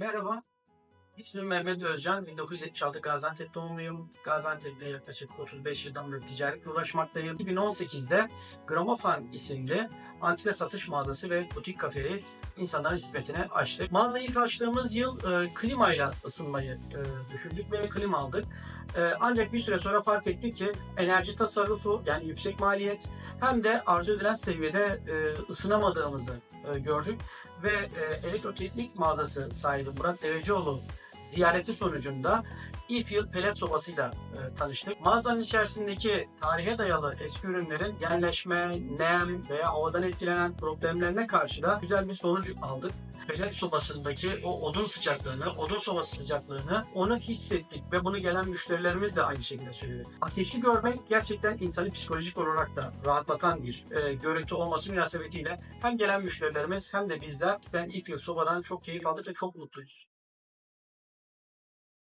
Merhaba, ismim Mehmet Özcan. 1976 Gaziantep doğumluyum. Gaziantep'te yaklaşık 35 yıldan beri ticaretle uğraşmaktayım. 2018'de Gramofan isimli antika satış mağazası ve butik kafeyi insanların hizmetine açtık. Mağazayı ilk açtığımız yıl e, klimayla ısınmayı e, düşündük ve klima aldık. E, ancak bir süre sonra fark ettik ki enerji tasarrufu yani yüksek maliyet hem de arzu edilen seviyede e, ısınamadığımızı e, gördük ve e, elektroteknik mağazası sahibi Murat Devecioğlu ziyareti sonucunda E-Field pelet sobasıyla e, tanıştık. Mağazanın içerisindeki tarihe dayalı eski ürünlerin yerleşme, nem veya havadan etkilenen problemlerine karşı da güzel bir sonuç aldık. Pelet sobasındaki o odun sıcaklığını, odun sobası sıcaklığını onu hissettik ve bunu gelen müşterilerimiz de aynı şekilde söyledi. Ateşi görmek gerçekten insanı psikolojik olarak da rahatlatan bir e, görüntü olması münasebetiyle hem gelen müşterilerimiz hem de bizler ben E-Field sobadan çok keyif aldık ve çok mutluyuz.